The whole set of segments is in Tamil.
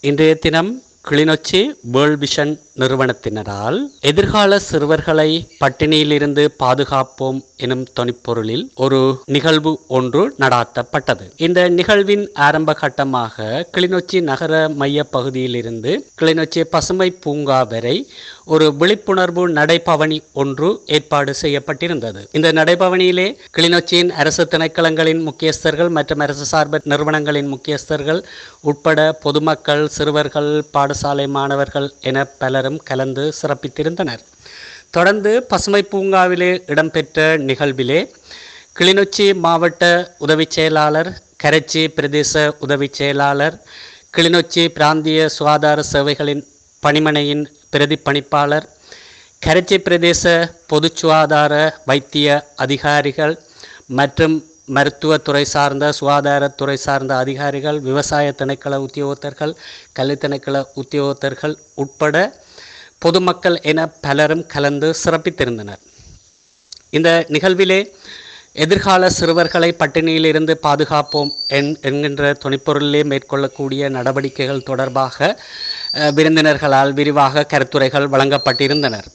இன்றைய தினம் கிளிநொச்சி வேர்ல்ட் விஷன் நிறுவனத்தினரால் எதிர்கால சிறுவர்களை பட்டினியிலிருந்து பாதுகாப்போம் எனும் தொனிப்பொருளில் ஒரு நிகழ்வு ஒன்று நடாத்தப்பட்டது. இந்த நிகழ்வின் ஆரம்ப கட்டமாக கிளிநொச்சி நகர மைய பகுதியிலிருந்து கிளிநொச்சி பசுமை பூங்கா வரை ஒரு விழிப்புணர்வு நடைபவனி ஒன்று ஏற்பாடு செய்யப்பட்டிருந்தது. இந்த நடைபவனியிலே கிளிநொச்சியின் அரசு திணைக்களங்களின் முக்கியஸ்தர்கள் மற்றும் அரசு சார்பு நிறுவனங்களின் முக்கியஸ்தர்கள் உட்பட பொதுமக்கள் சிறுவர்கள் பாடசாலை மாணவர்கள் என பலர் பலரும் கலந்து சிறப்பித்திருந்தனர். தொடர்ந்து பசுமை பூங்காவிலே இடம்பெற்ற நிகழ்விலே கிளிநொச்சி மாவட்ட உதவிச் செயலாளர் கரைச்சி பிரதேச உதவிச் செயலாளர் கிளிநொச்சி பிராந்திய சுகாதார சேவைகளின் பணிமனையின் பிரதிப்பணிப்பாளர் கரைச்சி பிரதேச பொது சுகாதார வைத்திய அதிகாரிகள் மற்றும் மருத்துவத்துறை சார்ந்த சுகாதாரத்துறை சார்ந்த அதிகாரிகள் விவசாய திணைக்கள உத்தியோகத்தர்கள் கல்வி திணைக்கள உத்தியோகத்தர்கள் உட்பட பொதுமக்கள் என பலரும் கலந்து சிறப்பித்திருந்தனர். இந்த நிகழ்விலே எதிர்கால சிறுவர்களை பட்டினியிலிருந்து பாதுகாப்போம் என் என்கின்ற துணைப்பொருளிலே மேற்கொள்ளக்கூடிய நடவடிக்கைகள் தொடர்பாக விருந்தினர்களால் விரிவாக கருத்துரைகள் வழங்கப்பட்டிருந்தனர்.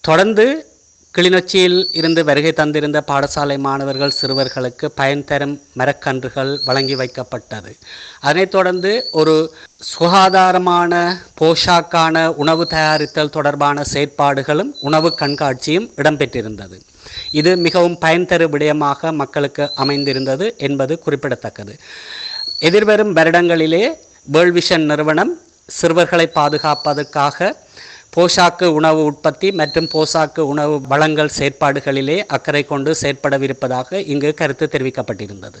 தொடர்ந்து கிளிநொச்சியில் இருந்து வருகை தந்திருந்த பாடசாலை மாணவர்கள் சிறுவர்களுக்கு பயன் தரும் மரக்கன்றுகள் வழங்கி வைக்கப்பட்டது. அதனைத் தொடர்ந்து ஒரு சுகாதாரமான போஷாக்கான உணவு தயாரித்தல் தொடர்பான செயற்பாடுகளும் உணவு கண்காட்சியும் இடம்பெற்றிருந்தது. இது மிகவும் பயன் தரு விடயமாக மக்களுக்கு அமைந்திருந்தது என்பது குறிப்பிடத்தக்கது. எதிர்வரும் வருடங்களிலே வேர்ல்ட் விஷன் நிறுவனம் சிறுவர்களை பாதுகாப்பதற்காக போஷாக்கு உணவு உற்பத்தி மற்றும் போஷாக்கு உணவு வளங்கள் செயற்பாடுகளிலே அக்கறை கொண்டு செயற்படவிருப்பதாக இங்கு கருத்து தெரிவிக்கப்பட்டிருந்தது.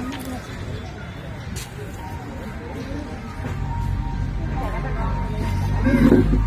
আমাদের